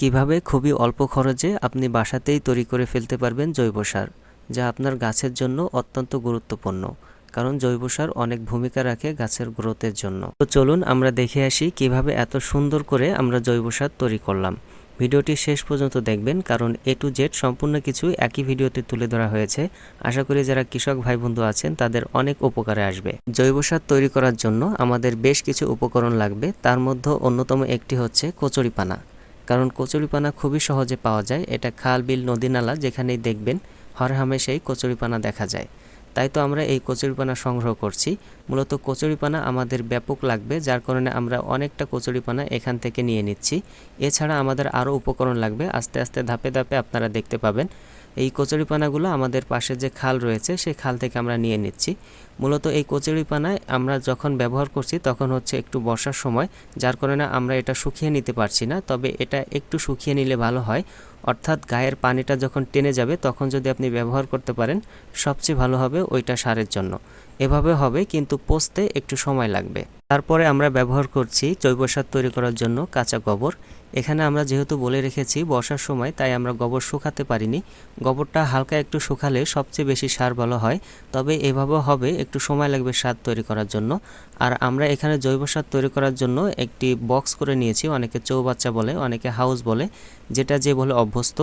কীভাবে খুবই অল্প খরচে আপনি বাসাতেই তৈরি করে ফেলতে পারবেন জৈব সার, যা আপনার গাছের জন্য অত্যন্ত গুরুত্বপূর্ণ, কারণ জৈব সার অনেক ভূমিকা রাখে গাছের গ্রোথের জন্য। তো চলুন আমরা দেখে আসি কীভাবে এত সুন্দর করে আমরা জৈব সার তৈরি করলাম। ভিডিওটি শেষ পর্যন্ত দেখবেন, কারণ এ টু জেড সম্পূর্ণ কিছু একই ভিডিওতে তুলে ধরা হয়েছে। আশা করি যারা কৃষক ভাই বন্ধু আছেন, তাদের অনেক উপকারে আসবে। জৈব সার তৈরি করার জন্য আমাদের বেশ কিছু উপকরণ লাগবে, তার মধ্যে অন্যতম একটি হচ্ছে কচুরিপানা। কারণ কচুরিপানা খুবই সহজে পাওয়া যায়। এটা খাল, বিল, নদী, নালা যেখানেই দেখবেন, হর হামেশাই কচুরিপানা দেখা যায়। তাই তো আমরা এই কচুরিপানা সংগ্রহ করছি। মূলত কচুরিপানা আমাদের ব্যাপক লাগবে, যার কারণে আমরা অনেকটা কচুরিপানা এখান থেকে নিয়ে নিচ্ছি। এছাড়া আমাদের আরও উপকরণ লাগবে। আস্তে আস্তে, ধাপে ধাপে আপনারা দেখতে পাবেন। এই কচুরিপানাগুলো আমাদের পাশে যে খাল রয়েছে, সেই খাল থেকে আমরা নিয়ে নিচ্ছি। মূলত এই কচুরিপানায় আমরা যখন ব্যবহার করছি, তখন হচ্ছে একটু বর্ষার সময়, যার কারণে আমরা এটা শুকিয়ে নিতে পারছি না। তবে এটা একটু শুকিয়ে নিলে ভালো হয়। অর্থাৎ গায়ের পানিটা যখন টেনে যাবে, তখন যদি আপনি ব্যবহার করতে পারেন, সবচেয়ে ভালো হবে ওইটা সারের জন্য। এভাবে হবে, কিন্তু পোস্তে একটু সময় লাগবে। তারপরে আমরা ব্যবহার করছি জৈব সার তৈরি করার জন্য কাঁচা গোবর। এখানে আমরা যেহেতু বলে রেখেছি বর্ষার সময়, তাই আমরা গোবর শুকাতে পারিনি। গোবরটা হালকা একটু শুকালে সবচেয়ে বেশি সার ভালো হয়। তবে এভাবে হবে, একটু সময় লাগবে সার তৈরি করার জন্য। আর আমরা এখানে জৈব সার তৈরি করার জন্য একটি বক্স করে নিয়েছি, অনেকে চৌবাচ্চা বলে, অনেকে হাউস বলে। যেটা যে বলে অভ্যস্ত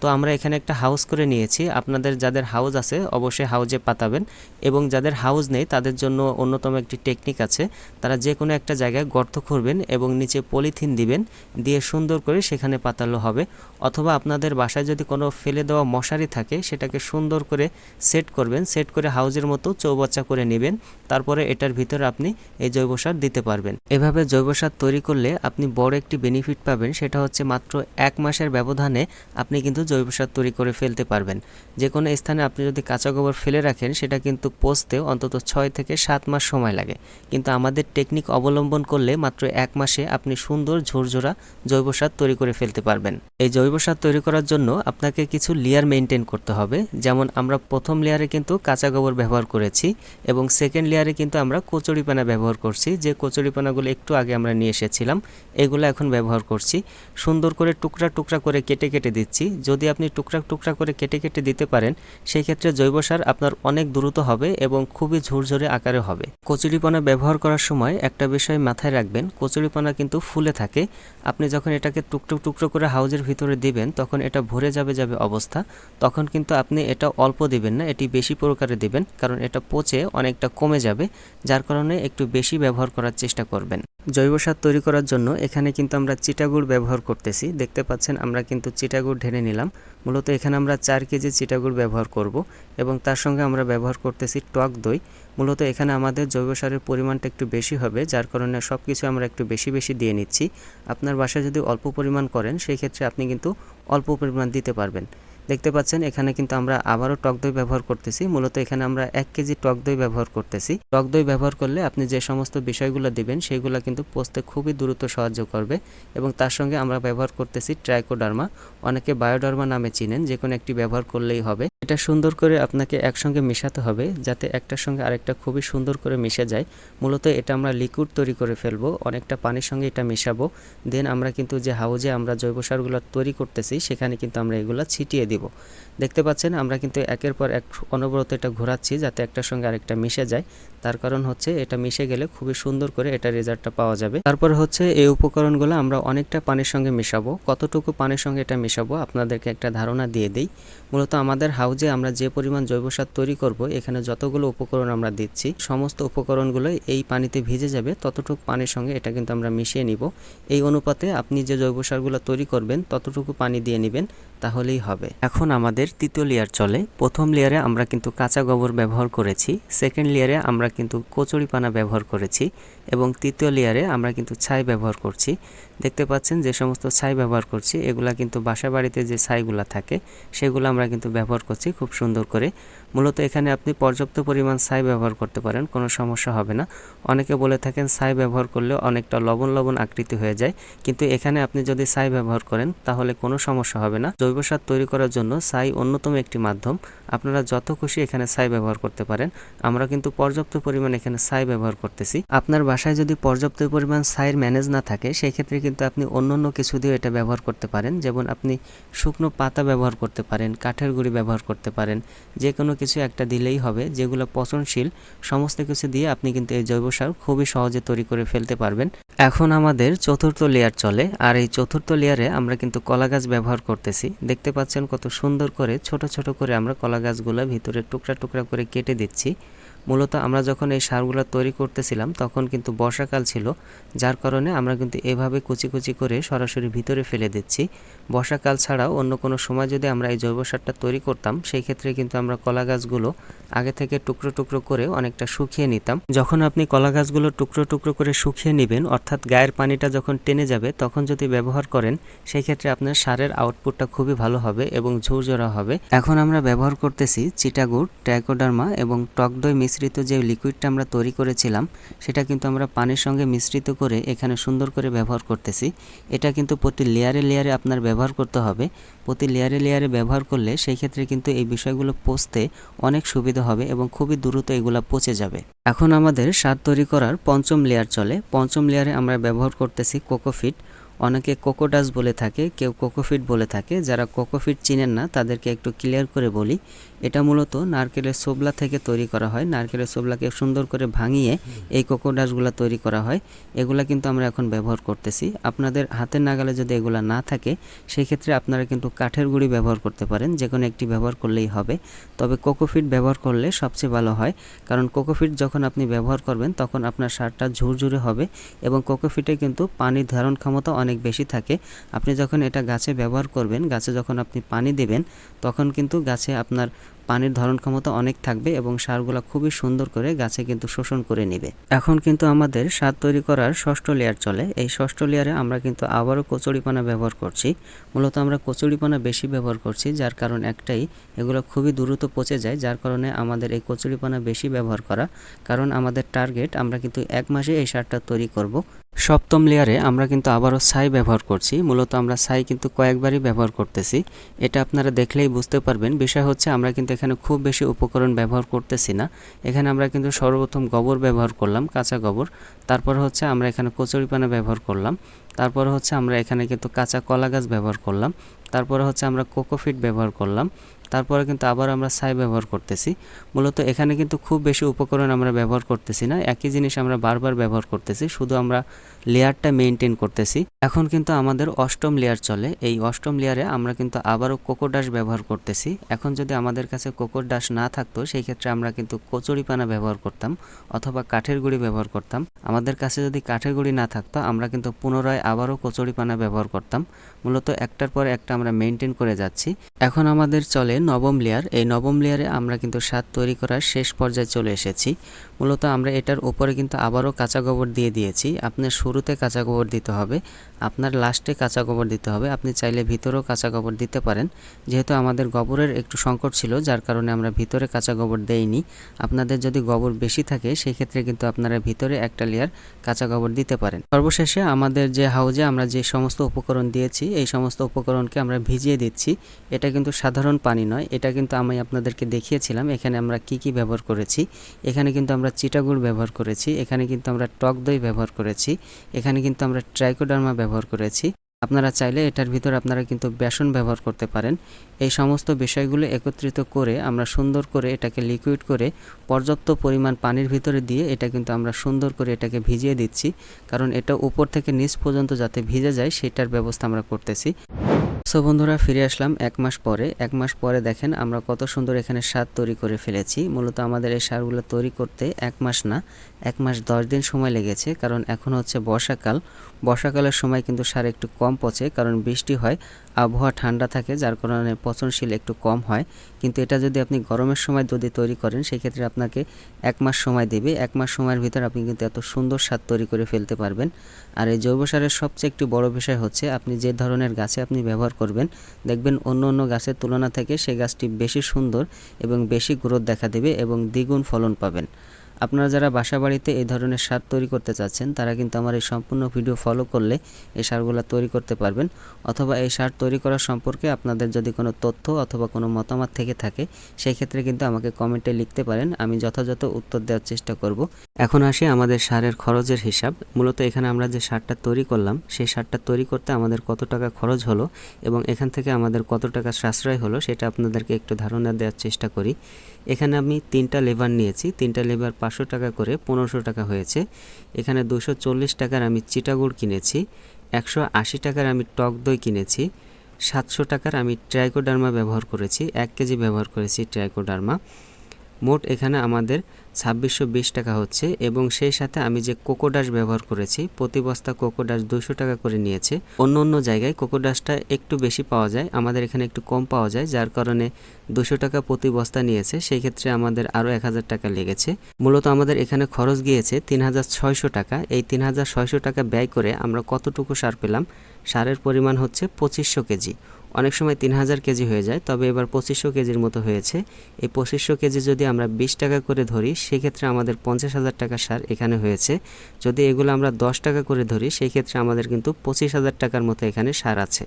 তো আমরা এখানে একটা হাউস করে নিয়েছি। আপনাদের যাদের হাউস আছে, অবশ্যই হাউজে পাতাবেন এবং যাদের হাউস নেই, তাদের জন্য অন্যতম একটি টেকনিক আছে। তারা যে কোনো একটা জায়গায় গর্ত করবেন এবং নিচে পলিথিন দিবেন, দিয়ে সুন্দর করে সেখানে পাতালো হবে। অথবা আপনাদের বাসায় যদি কোনো ফেলে দেওয়া মশারি থাকে, সেটাকে সুন্দর করে সেট করবেন সেট করে হাউজের মতো চৌবাচ্চা করে নেবেন। তারপরে এটার ভিতরে আপনি এই জৈব সার দিতে পারবেন। এভাবে জৈব সার তৈরি করলে আপনি বড় একটি বেনিফিট পাবেন, সেটা হচ্ছে মাত্র এক মাসের ব্যবধানে আপনি কিন্তু জৈব সার তৈরি করে ফেলতে পারবেন। যে কোনো স্থানে আপনি যদি কাঁচা গোবর ফেলে রাখেন, সেটা কিন্তু পচতেও অন্তত ছয় থেকে সাত মাস সময় লাগে। কিন্তু আমাদের টেকনিক অবলম্বন করলে মাত্র এক মাসে আপনি সুন্দর ঝোরঝোরা জৈব সার তৈরি করে ফেলতে পারবেন। এই জৈব সার তৈরি করার জন্য আপনাকে কিছু লেয়ার মেনটেন করতে হবে। যেমন আমরা প্রথম লেয়ারে কিন্তু কাঁচা গোবর ব্যবহার করেছি এবং সেকেন্ড লেয়ারে কিন্তু আমরা কচুরিপানা ব্যবহার করছি। যে কচুরিপানাগুলো একটু আগে আমরা নিয়ে এসেছিলাম, এগুলো এখন ব্যবহার করছি। সুন্দর করে টুকরা টুকরা করে কেটে কেটে দিচ্ছি। যদি আপনি টুকরা টুকরা করে কেটে কেটে দিতে পারেন সেই ক্ষেত্রে জৈব সার আপনার অনেক দ্রুত হবে এবং খুবই ঝুরঝুরে আকারে হবে। কচুরিপানা ব্যবহার করার সময় একটা বিষয় মাথায় রাখবেন, কচুরিপানা কিন্তু ফুলে থাকে। আপনি যখন এটাকে টুকরো টুকরো করে হাউজের ভিতরে দিবেন, তখন এটা ভরে যাবে যাবে অবস্থা। তখন কিন্তু আপনি এটা অল্প দিবেন না, এটি বেশি প্রকারে দিবেন, কারণ এটা পচে অনেকটা কমে যাবে, যার কারণে একটু বেশি ব্যবহার করার চেষ্টা করবেন। জৈব সার তৈরি করার জন্য এখানে কিন্তু আমরা চিটাগুড় ব্যবহার করতেছি। দেখতে পাচ্ছেন, আমরা কিন্তু চিটাগুড় ঢেলে নিলাম। মূলত এখানে আমরা চার কেজি চিটাগুড় ব্যবহার করব এবং তার সঙ্গে আমরা ব্যবহার করতেছি টক দই। মূলত এখানে আমাদের জৈব সারের পরিমাণটা একটু বেশি হবে, যার কারণে সব কিছু আমরা একটু বেশি বেশি দিয়ে নিচ্ছি। আপনার বাসায় যদি অল্প পরিমাণ করেন সেই ক্ষেত্রে আপনি কিন্তু অল্প পরিমাণ দিতে পারবেন। দেখতে পাচ্ছেন, এখানে কিন্তু আমরা আবারও টক দই ব্যবহার করতেছি। মূলত এখানে আমরা এক কেজি টক দই ব্যবহার করতেছি। টক দই ব্যবহার করলে আপনি যে সমস্ত বিষয়গুলো দিবেন, সেগুলো কিন্তু পোস্তে খুবই দ্রুত সাহায্য করবে এবং তার সঙ্গে আমরা ব্যবহার করতেছি ট্রাইকোডার্মা। অনেকে বায়োডার্মা নামে চিনেন যে কোনো একটি ব্যবহার করলেই হবে। এটা সুন্দর করে আপনাকে একসঙ্গে মেশাতে হবে যাতে একটার সঙ্গে আরেকটা খুবই সুন্দর করে মিশে যায়। মূলত এটা আমরা লিকুইড তৈরি করে ফেলব, অনেকটা পানির সঙ্গে এটা মেশাবো। দেন আমরা কিন্তু যে হাউজে আমরা জৈব সারগুলো তৈরি করতেছি, সেখানে কিন্তু আমরা এগুলো ছিটিয়ে দিব। দেখতে পাচ্ছেন, আমরা কিন্তু একের পর এক অনবরত এটা ঘোরাচ্ছি যাতে একটার সঙ্গে আরেকটা মিশে যায়। তার কারণ হচ্ছে এটা মিশে গেলে খুবই সুন্দর করে এটা রেজাল্টটা পাওয়া যাবে। তারপর হচ্ছে এই উপকরণগুলো আমরা অনেকটা পানির সঙ্গে মেশাবো। কতটুকু পানির সঙ্গে এটা মেশাবো আপনাদেরকে একটা ধারণা দিয়ে দিই। মূলত আমাদের হাউজে আমরা যে পরিমাণ জৈব সার তৈরি করব, এখানে যতগুলো উপকরণ আমরা দিচ্ছি, সমস্ত উপকরণগুলো এই পানিতে ভিজে যাবে, ততটুকু পানির সঙ্গে এটা কিন্তু আমরা মিশিয়ে নিব। এই অনুপাতে আপনি যে জৈব সারগুলো তৈরি করবেন, ততটুকু পানি দিয়ে নেবেন, তাহলেই হবে। এখন আমাদের তৃতীয় লেয়ার চলে। প্রথম লেয়ারে আমরা কিন্তু কাঁচা গোবর ব্যবহার করেছি সেকেন্ড লেয়ারে আমরা কিন্তু কচুরিপানা ব্যবহার করেছি, এবং তৃতীয় লেয়ারে আমরা কিন্তু ছাই ব্যবহার করছি। দেখতে পাচ্ছেন যে সমস্ত ছাই ব্যবহার করছি। এগুলা কিন্তু বাসা বাড়িতে যে ছাইগুলা থাকে, সেগুলো আমরা কিন্তু ব্যবহার করছি খুব সুন্দর করে। মূলত এখানে আপনি পর্যাপ্ত পরিমাণ ছাই ব্যবহার করতে পারেন, কোনো সমস্যা হবে না। অনেকে বলে থাকেন ছাই ব্যবহার করলে অনেকটা লবণ লবণ আকৃতি হয়ে যায়, কিন্তু এখানে আপনি যদি ছাই ব্যবহার করেন তাহলে কোনো সমস্যা হবে না। জৈব সার তৈরি করার জন্য ছাই অন্যতম একটি মাধ্যম। আপনারা যত খুশি এখানে ছাই ব্যবহার করতে পারেন, আমরা কিন্তু পর্যাপ্ত পরিমাণ এখানে ছাই ব্যবহার করতেছি। আপনার বাসায় যদি পর্যাপ্ত পরিমাণ ছাইয়ের ম্যানেজ না থাকে সেই ক্ষেত্রে কিন্তু আপনি অন্য অন্য কিছু দিয়ে এটা ব্যবহার করতে পারেন। যেমন আপনি শুকনো পাতা ব্যবহার করতে পারেন, কাঠের গুঁড়ি ব্যবহার করতে পারেন যে কোনো কিছু একটা দিলেই হবে, যেগুলো পচনশীল, সমস্ত কিছু দিয়ে আপনি কিন্তু এই জৈব সার খুবই সহজে তৈরি করে ফেলতে পারবেন। এখন আমাদের চতুর্থ লেয়ার চলে, আর এই চতুর্থ লেয়ারে আমরা কিন্তু কলা গাছ ব্যবহার করতেছি। দেখতে পাচ্ছেন কত সুন্দর করে, ছোট ছোট করে আমরা কলা গাছগুলো ভিতরে টুকরা টুকরা করে কেটে দিচ্ছি। মূলত আমরা যখন এই সারগুলো তৈরি করতেছিলাম, তখন কিন্তু বর্ষাকাল ছিল, যার কারণে আমরা কিন্তু এভাবে কুচি কুচি করে সরাসরি ভিতরে ফেলে দিচ্ছি। বর্ষাকাল ছাড়াও অন্য কোনো সময় যদি আমরা এই জৈব সারটা তৈরি করতাম, সেই ক্ষেত্রে কিন্তু আমরা কলা গাছগুলো আগে থেকে টুকরো টুকরো করে অনেকটা শুকিয়ে নিতাম। যখন আপনি কলা গাছগুলো টুকরো টুকরো করে শুকিয়ে নেবেন, অর্থাৎ গায়ের পানিটা যখন টেনে যাবে, তখন যদি ব্যবহার করেন, সেই ক্ষেত্রে আপনার সারের আউটপুটটা খুবই ভালো হবে এবং ঝুরঝরা হবে। এখন আমরা ব্যবহার করতেছি চিটাগুড় ট্যাকোডার্মা এবং টক দই মিশ্রিত যে লিকুইডটা আমরা তৈরি করেছিলাম, সেটা কিন্তু আমরা পানির সঙ্গে মিশ্রিত করে এখানে সুন্দর করে ব্যবহার করতেছি। এটা কিন্তু প্রতি লেয়ারে লেয়ারে আপনার ব্যবহার করতে হবে। প্রতি লেয়ারে লেয়ারে ব্যবহার করলে সেই ক্ষেত্রে কিন্তু এই বিষয়গুলো পচতে অনেক সুবিধা হবে এবং খুবই দ্রুত এগুলা পচে যাবে। এখন আমাদের সার তৈরি করার পঞ্চম লেয়ার চলে। পঞ্চম লেয়ারে আমরা ব্যবহার করতেছি কোকোফিট। অনেকে কোকোডাস বলে থাকে, কেউ কোকোফিট বলে থাকে। যারা কোকোফিট চিনেন না, তাদেরকে একটু ক্লিয়ার করে বলি। এটা মূলত নারকেলের সোবলা থেকে তৈরি করা হয়। নারকেলের সোবলাকে সুন্দর করে ভাঙিয়ে এই কোকোডাসগুলো তৈরি করা হয়। এগুলা কিন্তু আমরা এখন ব্যবহার করতেছি। আপনাদের হাতের নাগালে যদি এগুলা না থাকে সেই ক্ষেত্রে আপনারা কিন্তু কাঠের গুঁড়ি ব্যবহার করতে পারেন। যে কোনো একটি ব্যবহার করলেই হবে। তবে কোকোফিট ব্যবহার করলে সবচেয়ে ভালো হয়। কারণ কোকোফিট যখন আপনি ব্যবহার করবেন, তখন আপনার সারটা ঝুরঝুরে হবে এবং কোকোফিটে কিন্তু পানির ধারণ ক্ষমতা অনেক বেশি থাকে। আপনি যখন এটা গাছে ব্যবহার করবেন, গাছে যখন আপনি পানি দেবেন, তখন কিন্তু গাছে আপনার পানির ধারণ ক্ষমতা অনেক থাকবে এবং সারগুলো খুবই সুন্দর করে গাছে কিন্তু শোষণ করে নেবে। এখন কিন্তু আমাদের সার তৈরি করার ষষ্ঠ লেয়ার চলে। এই ষষ্ঠ লেয়ারে আমরা কিন্তু আবারও কচুরিপানা ব্যবহার করছি। মূলত আমরা কচুরিপানা বেশি ব্যবহার করছি, যার কারণ একটাই, এগুলো খুবই দ্রুত পচে যায়, যার কারণে আমাদের এই কচুরিপানা বেশি ব্যবহার করা। কারণ আমাদের টার্গেট আমরা কিন্তু এক মাসে এই সারটা তৈরি করব। সপ্তম লেয়ারে আমরা কিন্তু আবারও ছাই ব্যবহার করছি। মূলত আমরা ছাই কিন্তু কয়েকবারই ব্যবহার করতেছি। এটা আপনারা দেখলেই বুঝতে পারবেন। বিষয় হচ্ছে আমরা কিন্তু এখানে খুব বেশি উপকরণ ব্যবহার করতেছি না। এখানে আমরা কিন্তু সর্বপ্রথম গোবর ব্যবহার করলাম, কাঁচা গোবর। তারপর হচ্ছে আমরা এখানে কচুরিপানা ব্যবহার করলাম। তারপর হচ্ছে আমরা এখানে কিন্তু কাঁচা কলা গাছ ব্যবহার করলাম। তারপরে হচ্ছে আমরা কোকোফিট ব্যবহার করলাম। তারপরে কিন্তু আবার আমরা ছাই ব্যবহার করতেছি। মূলত এখানে কিন্তু খুব বেশি উপকরণ আমরা ব্যবহার করতেছি না, একই জিনিস আমরা বারবার ব্যবহার করতেছি, শুধু আমরা লেয়ারটা মেনটেন করতেছি। এখন কিন্তু আমাদের অষ্টম লেয়ার চলে, এই অষ্টম লেয়ারে আমরা কিন্তু আবারও কোকোডাস ব্যবহার করতেছি। এখন যদি আমাদের কাছে কোকোডাস না থাকতো, সেই ক্ষেত্রে আমরা কিন্তু কচুরিপানা ব্যবহার করতাম অথবা কাঠের গুঁড়ি ব্যবহার করতাম। আমাদের কাছে যদি কাঠের গুঁড়ি না থাকতো, আমরা কিন্তু পুনরায় আবারও কচুরিপানা ব্যবহার করতাম। মূলত একটার পর একটা আমরা মেনটেন করে যাচ্ছি। এখন আমাদের চলে নবম লেয়ার এই নবম লেয়ারে আমরা কিন্তু স্বাদ তৈরি করার শেষ পর্যায়ে চলে এসেছি। মূলত আমরা এটার উপরে কিন্তু আবারও কাঁচা গোবর দিয়ে দিয়েছি। আপনার শুরুতে কাঁচা গোবর দিতে হবে, আপনার লাস্টে কাঁচা গোবর দিতে হবে। আপনি চাইলে ভিতরেও কাঁচা গোবর দিতে পারেন। যেহেতু আমাদের গোবরের একটু সংকট ছিল, যার কারণে আমরা ভিতরে কাঁচা গোবর দেইনি। আপনাদের যদি গোবর বেশি থাকে সেই ক্ষেত্রে কিন্তু আপনারা ভিতরে একটা লেয়ার কাঁচা গোবর দিতে পারেন। সর্বশেষে আমাদের যে হাউজে আমরা যে সমস্ত উপকরণ দিয়েছি, এই সমস্ত উপকরণকে আমরা ভিজিয়ে দিচ্ছি। এটা কিন্তু সাধারণ পানি নয়, এটা কিন্তু আমি আপনাদেরকে দেখিয়েছিলাম, এখানে আমরা কি কি ব্যবহার করেছি। এখানে কিন্তু আমরা চিটাগুড় ব্যবহার করেছি, এখানে কিন্তু আমরা টক দই ব্যবহার করেছি, এখানে কিন্তু আমরা ট্রাইকোডার্মা ব্যবহার করেছি। আপনারা চাইলে এটার ভিতর আপনারা কিন্তু বেসন ব্যবহার করতে পারেন। এই সমস্ত বিষয়গুলো একত্রিত করে আমরা সুন্দর করে এটাকে লিকুইড করে পর্যাপ্ত পরিমাণ পানির ভিতরে দিয়ে এটা কিন্তু আমরা সুন্দর করে এটাকে ভিজিয়ে দিচ্ছি, কারণ এটা উপর থেকে নিচ পর্যন্ত যাতে ভিজে যায় সেটার ব্যবস্থা আমরা করতেছি। সো বন্ধুরা, ফিরে আসলাম এক মাস পরে। এক মাস পরে দেখেন আমরা কত সুন্দর এখানে সার তৈরি করে ফেলেছি। মূলত আমাদের এই সারগুলো তৈরি করতে এক মাস না, এক মাস দশ দিন সময় লেগেছে। কারণ এখন হচ্ছে বর্ষাকাল। বর্ষাকালের সময় কিন্তু সার একটু কম পচে, কারণ বৃষ্টি হয়। আবহাওয়া ঠান্ডা থাকে, যার কারণে পচনশীল একটু কম হয়। কিন্তু এটা যদি আপনি গরমের সময় যদি তৈরি করেন, সেক্ষেত্রে আপনাকে এক মাস সময় দেবে। এক মাস সময়ের ভিতর আপনি কিন্তু এত সুন্দর স্বাদ তৈরি করে ফেলতে পারবেন। আর এই জৈব সারের সবচেয়ে একটি বড় বিষয় হচ্ছে, আপনি যে ধরনের গাছে আপনি ব্যবহার করবেন, দেখবেন অন্য অন্য গাছের তুলনা থেকে সেই গাছটি বেশি সুন্দর এবং বেশি গ্রোথ দেখা দেবে এবং দ্বিগুণ ফলন পাবেন। আপনারা যারা বাসা বাড়িতে এই ধরনের সার তৈরি করতে চাচ্ছেন, তারা কিন্তু আমার এই সম্পূর্ণ ভিডিও ফলো করলে এই সারগুলো তৈরি করতে পারবেন। অথবা এই সার তৈরি করার সম্পর্কে আপনাদের যদি কোনো তথ্য অথবা কোনো মতামত থেকে থাকে, সেই ক্ষেত্রে কিন্তু আমাকে কমেন্টে লিখতে পারেন। আমি যথাযথ উত্তর দেওয়ার চেষ্টা করব। এখন আসি আমাদের সারের খরচের হিসাব। মূলত এখানে আমরা যে সারটা তৈরি করলাম, সেই সারটা তৈরি করতে আমাদের কত টাকা খরচ হলো এবং এখান থেকে আমাদের কত টাকা সাশ্রয় হলো সেটা আপনাদেরকে একটু ধারণা দেওয়ার চেষ্টা করি। এখানে আমি তিনটা লেবার নিয়েছি। তিনটা লেবার পাঁচশো টাকা করে পনেরোশো টাকা হয়েছে। এখানে দুশো চল্লিশ টাকার আমি চিটাগুড় কিনেছি। একশো আশি টাকার আমি টক দই কিনেছি। সাতশো টাকার আমি ট্রাইকোডার্মা ব্যবহার করেছি। এক কেজি ব্যবহার করেছি ট্রাইকোডার্মা। মোট এখানে আমাদের ছাব্বিশশো বিশ টাকা হচ্ছে এবং সেই সাথে আমি যে কোকোডাস ব্যবহার করেছি, প্রতি বস্তা কোকোডাস দুশো টাকা করে নিয়েছে। অন্য অন্য জায়গায় কোকোডাসটা একটু বেশি পাওয়া যায়, আমাদের এখানে একটু কম পাওয়া যায়, যার কারণে দুশো টাকা প্রতি বস্তা নিয়েছে, সেই ক্ষেত্রে আমাদের আরও এক হাজার টাকা লেগেছে। মূলত আমাদের এখানে খরচ গিয়েছে তিন হাজার ছয়শো টাকা। এই তিন হাজার ছয়শো টাকা ব্যয় করে আমরা কতটুকু সার পেলাম? সারের পরিমাণ হচ্ছে পঁচিশশো কেজি। অনেক সময় তিন হাজার কেজি হয়ে যায়, তবে এবার পঁচিশশো কেজির মতো হয়েছে। এই পঁচিশশো কেজি যদি আমরা বিশ টাকা করে ধরি, সেক্ষেত্রে আমাদের পঞ্চাশ হাজার টাকা সার এখানে হয়েছে। যদি এগুলো আমরা দশ টাকা করে ধরি, সেক্ষেত্রে আমাদের কিন্তু পঁচিশ হাজার টাকার মতো এখানে সার আছে।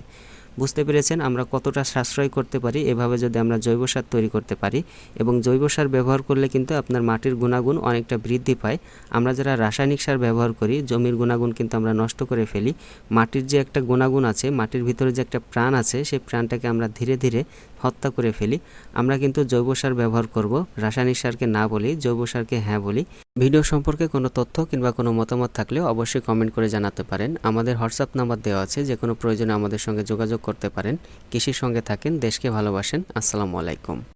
বুঝতে পেরেছেন, আমরা কতটা সাশ্রয় করতে পারি, এভাবে যদি আমরা জৈব সার তৈরি করতে পারি এবং জৈব সার ব্যবহার করলে কিন্তু আপনার মাটির গুণাগুণ অনেকটা বৃদ্ধি পায়। আমরা যারা রাসায়নিক সার ব্যবহার করি, জমির গুণাগুণ কিন্তু আমরা নষ্ট করে ফেলি। মাটির যে একটা গুণাগুণ আছে, মাটির ভিতরে যে একটা প্রাণ আছে, সেই প্রাণটাকে আমরা ধীরে ধীরে হত্যা করে ফেলি। আমরা কিন্তু জৈব সার ব্যবহার করব, রাসায়নিক সারকে না বলি, জৈব সারকে হ্যাঁ বলি। ভিডিও সম্পর্কে কোনো তথ্য কিংবা কোনো মতামত থাকলে অবশ্যই কমেন্ট করে জানাতে পারেন। আমাদের হোয়াটসঅ্যাপ নাম্বার দেওয়া আছে, যে কোনো প্রয়োজনে আমাদের সঙ্গে যোগাযোগ করতে পারেন। কৃষির সঙ্গে থাকেন, দেশকে ভালোবাসেন। আসসালামু আলাইকুম।